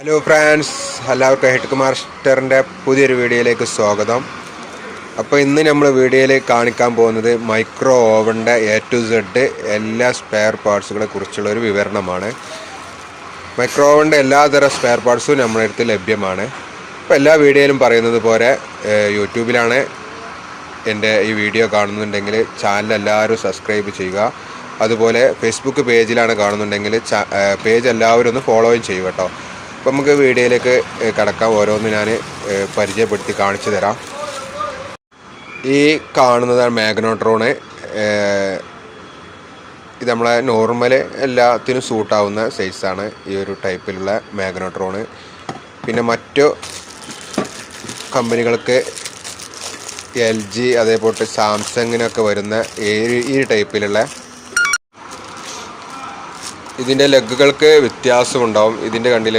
Hello friends എല്ലാവർക്കും head മാസ്റ്ററിന്റെ പുതിയൊരു വീഡിയോയിലേക്ക് സ്വാഗതം. അപ്പോൾ ഇന്ന് നമ്മൾ വീഡിയോയിൽ കാണിക്കാൻ പോകുന്നത് മൈക്രോ ഓവന്റെ എ ടു സെഡ് എല്ലാ സ്പെയർ പാർട്സുകളെ കുറിച്ചുള്ള ഒരു വിവരണമാണ്. മൈക്രോ ഓവന്റെ എല്ലാതരം സ്പെയർ പാർട്സും നമ്മുടെ അടുത്ത് ലഭ്യമാണ്. അപ്പോൾ എല്ലാ വീഡിയോയിലും പറയുന്നത് പോലെ യൂട്യൂബിലാണ് എന്റെ ഈ വീഡിയോ കാണുന്നുണ്ടെങ്കിൽ ചാനൽ എല്ലാവരും സബ്സ്ക്രൈബ് ചെയ്യുക. അതുപോലെ ഫേസ്ബുക്ക് പേജിലാണ് കാണുന്നുണ്ടെങ്കിൽ പേജ് എല്ലാവരും ഒന്ന് ഫോളോയും ചെയ്യുക കേട്ടോ. അപ്പം നമുക്ക് വീഡിയോയിലേക്ക് കിടക്കാം. ഓരോന്ന് ഞാൻ പരിചയപ്പെടുത്തി കാണിച്ചു തരാം. ഈ കാണുന്നതാണ് മാഗ്നോട്രോണ്. ഇത് നമ്മളെ നോർമൽ എല്ലാത്തിനും സൂട്ടാവുന്ന സൈസാണ് ഈ ഒരു ടൈപ്പിലുള്ള മാഗ്നോട്രോണ്. പിന്നെ മറ്റു കമ്പനികൾക്ക് എൽ ജി അതേപോലെ സാംസങ്ങിനൊക്കെ വരുന്ന ഈ ടൈപ്പിലുള്ള ഇതിന്റെ ലെഗുകൾക്ക് വ്യത്യാസമുണ്ടാവും. ഇതിന്റെ കണ്ടില്ല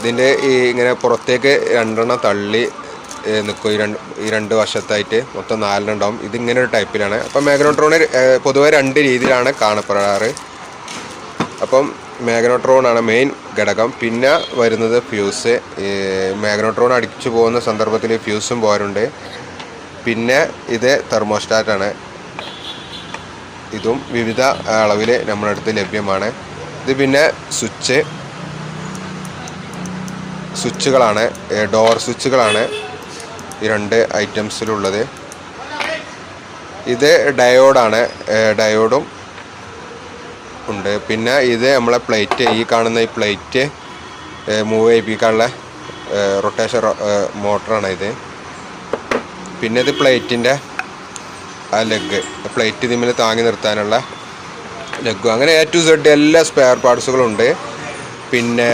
ഇതിന്റെ ഈ ഇങ്ങനെ പുറത്തേക്ക് രണ്ടെണ്ണം തള്ളി നിൽക്കും ഈ രണ്ട് ഈ രണ്ട് വശത്തായിട്ട് മൊത്തം നാലെണ്ണം ഉണ്ടാവും ഇതിങ്ങനെ ഒരു ടൈപ്പിലാണ്. അപ്പം മാഗ്നോട്രോൺ പൊതുവെ രണ്ട് രീതിയിലാണ് കാണപ്പെടാറ്. അപ്പം മാഗ്നോട്രോൺ ആണ് മെയിൻ ഘടകം. പിന്നെ വരുന്നത് ഫ്യൂസ് മാഗ്നോട്രോൺ അടിച്ചു പോകുന്ന സന്ദർഭത്തിൽ ഫ്യൂസും പോരുണ്ട് പിന്നെ ഇത് തെർമോസ്റ്റാറ്റാണ് ഇതും വിവിധ അളവിൽ നമ്മളടുത്ത് ലഭ്യമാണ്. ഇത് പിന്നെ സ്വിച്ച് സ്വിച്ചുകളാണ് ഡോർ സ്വിച്ചുകളാണ് ഈ രണ്ട് ഐറ്റംസിലുള്ളത്. ഇത് ഡയോഡാണ് ഡയോഡും ഉണ്ട്. പിന്നെ ഇത് നമ്മളെ പ്ലേറ്റ് ഈ കാണുന്ന ഈ പ്ലേറ്റ് മൂവ് ചെയ്യിപ്പിക്കാനുള്ള റൊട്ടേഷൻ മോട്ടറാണ് ഇത്. പിന്നെ ഇത് പ്ലേറ്റിന്റെ ആ ലെഗ് പ്ലേറ്റ് ഇതിൽ താങ്ങി നിർത്താനുള്ള ലെഗും അങ്ങനെ എ ടു സെഡ് എല്ലാ സ്പെയർ പാർട്സുകളും ഉണ്ട്. പിന്നെ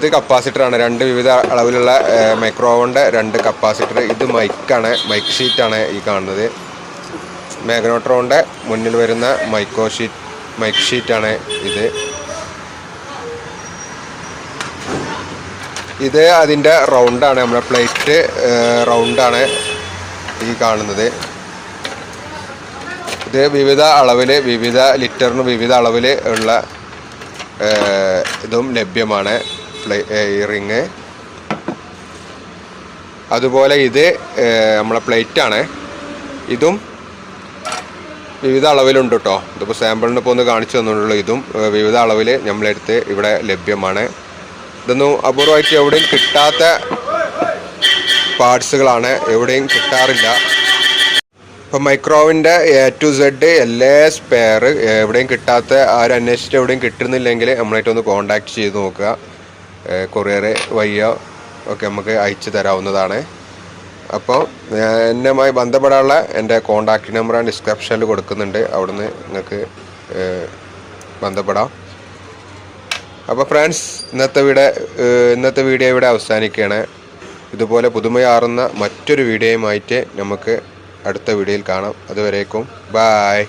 ഇത് കപ്പാസിറ്ററാണ് രണ്ട് വിവിധ അളവിലുള്ള മൈക്രോവോണിന്റെ രണ്ട് കപ്പാസിറ്റർ ഇത് മൈക്കാണ് മൈക്ക് ഷീറ്റാണ് ഈ കാണുന്നത്. മാഗ്നോട്രോണിന്റെ മുന്നിൽ വരുന്ന മൈക്രോ ഷീറ്റ് മൈക്ക് ഷീറ്റാണ് ഇത്. ഇത് അതിന്റെ റൗണ്ടാണ് നമ്മുടെ പ്ലേറ്റ് റൗണ്ടാണ് ഈ കാണുന്നത്. ഇത് വിവിധ അളവിൽ വിവിധ ലിറ്ററിന് വിവിധ അളവിൽ ഉള്ള ഇതും ലഭ്യമാണ്. റിങ്. അതുപോലെ ഇത് നമ്മളെ പ്ലേറ്റാണ്. ഇതും വിവിധ അളവിലുണ്ട് കേട്ടോ ഇതിപ്പോൾ സാമ്പിളിന് ഇപ്പോൾ ഒന്ന് കാണിച്ചു തന്നിട്ടുള്ളൂ ഇതും. വിവിധ അളവിൽ നമ്മളെടുത്ത് ഇവിടെ ലഭ്യമാണ്. ഇതൊന്നും അപൂർവമായിട്ട് എവിടെയും കിട്ടാത്ത പാർട്സുകളാണ്. എവിടെയും കിട്ടാറില്ല. ഇപ്പം മൈക്രോവിന്റെ എ ടു സെഡ് എല്ലാ സ്പെയർ എവിടെയും കിട്ടാത്ത ആരും അന്വേഷിച്ചിട്ട് എവിടെയും കിട്ടുന്നില്ലെങ്കിൽ നമ്മളായിട്ടൊന്ന് കോണ്ടാക്ട് ചെയ്ത് നോക്കുക. കൊറിയർ വഴിയോ ഒക്കെ നമുക്ക് അയച്ചു തരാവുന്നതാണ്. അപ്പോൾ എന്നുമായി ബന്ധപ്പെടാനുള്ള എന്റെ കോണ്ടാക്ട് നമ്പർ ഡിസ്ക്രിപ്ഷനിൽ കൊടുക്കുന്നുണ്ട്. അവിടുന്ന് നിങ്ങൾക്ക് ബന്ധപ്പെടാം. അപ്പോൾ ഫ്രണ്ട്സ് ഇന്നത്തെ വീഡിയോ ഇന്നത്തെ വീഡിയോ ഇവിടെ അവസാനിക്കുകയാണ്. ഇതുപോലെ പുതുമയാറുന്ന മറ്റൊരു വീഡിയോയുമായിട്ട് നമുക്ക് അടുത്ത വീഡിയോയിൽ കാണാം. അതുവരേക്കും ബായ്.